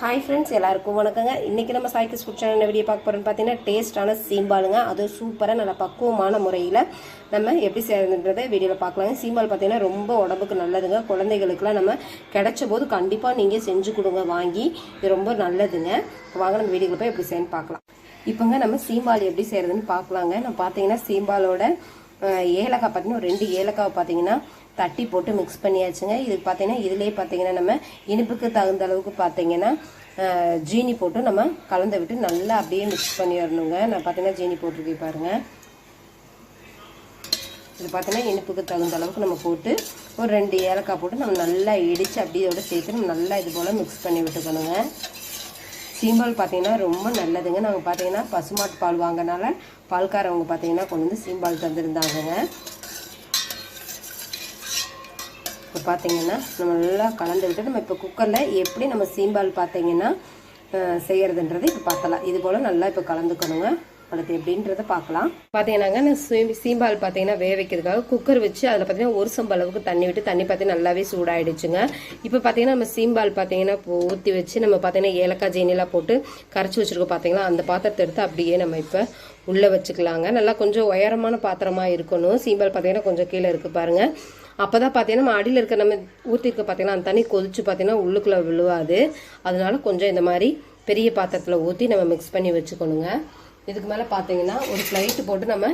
Hi friends எல்லாருக்கும் வணக்கங்க. இன்றைக்கி நம்ம சாய்க்கு ஃபுட் சேனல் வீடியோ பார்க்க போகிறோம்னு பார்த்தீங்கன்னா டேஸ்ட்டான சீம்பாலுங்க அது சூப்பராக நல்ல பக்குவமான முறையில் நம்ம எப்படி செய்யறதுன்றத வீடியோவில் பார்க்கலாங்க. சீம்பால் பார்த்தீங்கன்னா ரொம்ப உடம்புக்கு நல்லதுங்க. குழந்தைகளுக்குலாம் நம்ம கிடைச்ச போது கண்டிப்பாக நீங்கள் செஞ்சு கொடுங்க வாங்கி. இது ரொம்ப நல்லதுங்க. வாங்க நம்ம வீடியோவில் போய் எப்படி செய்யணும்னு பார்க்கலாம். இப்போங்க நம்ம சீம்பால் எப்படி செய்கிறதுன்னு பார்க்கலாங்க. நம்ம பார்த்தீங்கன்னா சீம்பாலோட ஏலக்காய் பார்த்தீங்கன்னா ஒரு ரெண்டு ஏலக்காய் பார்த்தீங்கன்னா தட்டி போட்டு மிக்ஸ் பண்ணியாச்சுங்க. இதுக்கு பார்த்தீங்கன்னா இதுலேயே பார்த்தீங்கன்னா நம்ம இனிப்புக்கு தகுந்த அளவுக்கு பார்த்தீங்கன்னா ஜீனி போட்டு நம்ம கலந்து விட்டு நல்லா அப்படியே மிக்ஸ் பண்ணி வரணுங்க நான் பார்த்தீங்கன்னா ஜீனி போட்டிருக்கேன் பாருங்க. இது பார்த்தீங்கன்னா இனிப்புக்கு தகுந்த அளவுக்கு நம்ம போட்டு ஒரு ரெண்டு ஏலக்காய் போட்டு நம்ம நல்லா இடித்து அப்படியே சேர்த்து நம்ம நல்லா இது போல் மிக்ஸ் பண்ணி விட்டுக்கணுங்க. சீம்பால் பார்த்தீங்கன்னா ரொம்ப நல்லதுங்க. நாங்கள் பார்த்தீங்கன்னா பசுமாட்டு பால் வாங்கினால பால்காரவங்க பார்த்தீங்கன்னா கொண்டு வந்து சீம்பால் தந்துருந்தாங்கங்க. இப்போ பார்த்தீங்கன்னா நம்ம நல்லா கலந்து விட்டு நம்ம இப்போ குக்கரில் எப்படி நம்ம சீம்பால் பார்த்தீங்கன்னா செய்கிறதுன்றது செய்யறதுன்றது இப்போ பார்த்தலாம் இது போல் நல்லா இப்போ கலந்துக்கணுங்க. அடுத்து எப்படின்றத பார்க்கலாம். பார்த்தீங்கன்னாங்க நான் சீ- சீம்பால் பார்த்தீங்கன்னா வேக வைக்கிறதுக்காக குக்கர் வச்சு அதில் பார்த்தீங்கன்னா ஒரு சம்பு அளவுக்கு தண்ணி விட்டு தண்ணி பார்த்தீங்கன்னா நல்லாவே சூடாயிடுச்சுங்க. இப்போ பார்த்தீங்கன்னா நம்ம சீம்பால் பார்த்தீங்கன்னா ஊற்றி வச்சு நம்ம பார்த்தீங்கன்னா ஏலக்காய் ஜீனிலாம் போட்டு கரைச்சி வச்சுருக்கோம் பார்த்தீங்களா? அந்த பாத்திரத்தை எடுத்து அப்படியே நம்ம இப்போ உள்ளே வச்சுக்கலாங்க. நல்லா கொஞ்சம் உயரமான பாத்திரமாக இருக்கணும். சீம்பால் பார்த்தீங்கன்னா கொஞ்சம் கீழே இருக்குது பாருங்கள் அப்போ தான் பார்த்தீங்கன்னா நம்ம அடியில் இருக்க நம்ம ஊற்றிருக்க பார்த்தீங்கன்னா அந்த தண்ணி கொதிச்சு பார்த்தீங்கன்னா உள்ளுக்குள்ள விழுவாது. அதனால கொஞ்சம் இந்த மாதிரி பெரிய பாத்திரத்தில் ஊற்றி நம்ம மிக்ஸ் பண்ணி வச்சுக்கணுங்க. இதுக்கு மேலே பார்த்தீங்கன்னா ஒரு ஃப்ளைட்டு போட்டு நம்ம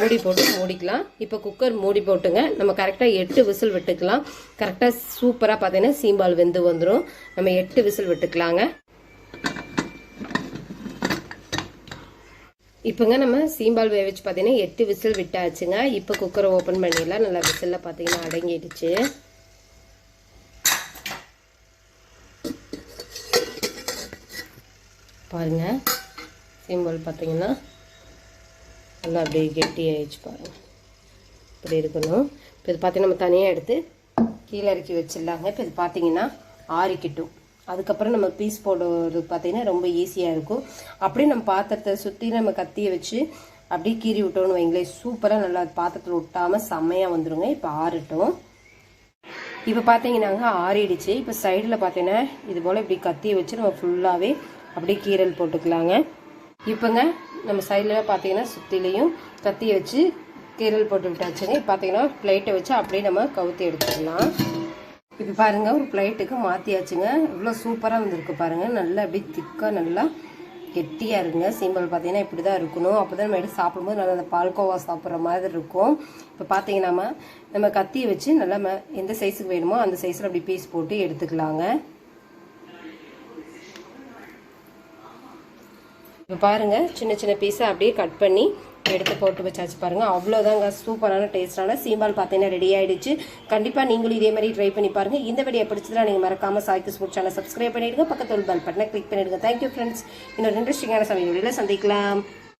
மூடி போட்டு மூடிக்கலாம். இப்போ குக்கர் மூடி போட்டுங்க. நம்ம கரெக்டாக எட்டு விசில் விட்டுக்கலாம். கரெக்டாக சூப்பராக பார்த்தீங்கன்னா சீம்பால் வெந்து வந்துடும் நம்ம எட்டு விசில் விட்டுக்கலாங்க. இப்போங்க நம்ம சீம்பால் வேக வச்சு பார்த்தீங்கன்னா எட்டு விசில் விட்டாச்சுங்க. இப்போ குக்கரை ஓப்பன் பண்ணிடலாம். நல்லா விசிலில் பார்த்தீங்கன்னா அடங்கிடுச்சு. பாருங்க. சீம்பால் பார்த்தீங்கன்னா நல்லா அப்படியே கெட்டி ஆயிடுச்சு பாருங்க. இப்படி இருக்கணும். இப்போ இது பார்த்தீங்கன்னா நம்ம தனியாக எடுத்து கீழே இறக்கி வச்சிடலாங்க. இப்போ இது பார்த்தீங்கன்னா ஆறிக்கிட்டும். அதுக்கப்புறம் நம்ம பீஸ் போடுறது பார்த்தீங்கன்னா ரொம்ப ஈஸியாக இருக்கும். அப்படியே நம்ம பாத்திரத்தை சுற்றி நம்ம கத்தியை வச்சு அப்படியே கீறி விட்டோம்னு வைங்களேன் சூப்பராக நல்லா பாத்திரத்தில் விட்டாமல் செம்மையாக வந்துடுங்க இப்போ ஆறட்டும். இப்போ பார்த்தீங்கன்னாங்க ஆறிடுச்சு. இப்போ சைடில் பார்த்தீங்கன்னா இது போல் இப்படி கத்தியை வச்சு நம்ம ஃபுல்லாகவே அப்படியே கீரல் போட்டுக்கலாங்க. இப்போங்க நம்ம சைடில் பார்த்தீங்கன்னா சுற்றிலையும் கத்தியை வச்சு கீரல் போட்டு விட்டாச்சுங்க. இப்போ பார்த்தீங்கன்னா பிளேட்டை வச்சு அப்படியே நம்ம கவுத்தி எடுத்துக்கலாம். இப்போ பாருங்கள் ஒரு பிளேட்டுக்கு மாற்றியாச்சுங்க இவ்வளோ சூப்பராக வந்திருக்கு பாருங்கள் நல்லா அப்படியே திக்காக நல்லா கெட்டியாக இருங்க. சிம்பிள் பார்த்தீங்கன்னா இப்படி தான் இருக்கணும். அப்போ தான் நம்ம எடுத்து சாப்பிடும்போது நல்லா அந்த பால்கோவா சாப்பிட்ற மாதிரி இருக்கும். இப்போ பார்த்தீங்கன்னா நம்ம கத்தியை வச்சு நல்லா ம- எந்த சைஸுக்கு வேணுமோ அந்த சைஸில் அப்படி பீஸ் போட்டு எடுத்துக்கலாங்க. இப்போ பாருங்கள் சின்ன சின்ன பீஸை அப்படியே கட் பண்ணி எடுத்து போட்டு வச்சாச்சு பாருங்க. அவ்வளோதாங்க சூப்பரான டேஸ்டான சீம்பால் பார்த்தீங்கன்னா ரெடி ஆகிடுச்சு கண்டிப்பாக நீங்களும் இதே மாதிரி ட்ரை பண்ணி பாருங்க. இந்த வீடியோ பிடிச்சதுனா நீங்கள் மறக்காம சாய்க்கு ஸ்போர்ட் சேனல் சப்ஸ்கிரைப் பண்ணிடுங்க. பக்கத்தில் பெல் பட்டனை கிளிக் பண்ணிடுங்க. தேங்க்யூ ஃப்ரெண்ட்ஸ் இன்னொரு இன்ட்ரெஸ்டிங்கான சமையல் வீடியோவில் சந்திக்கலாம்.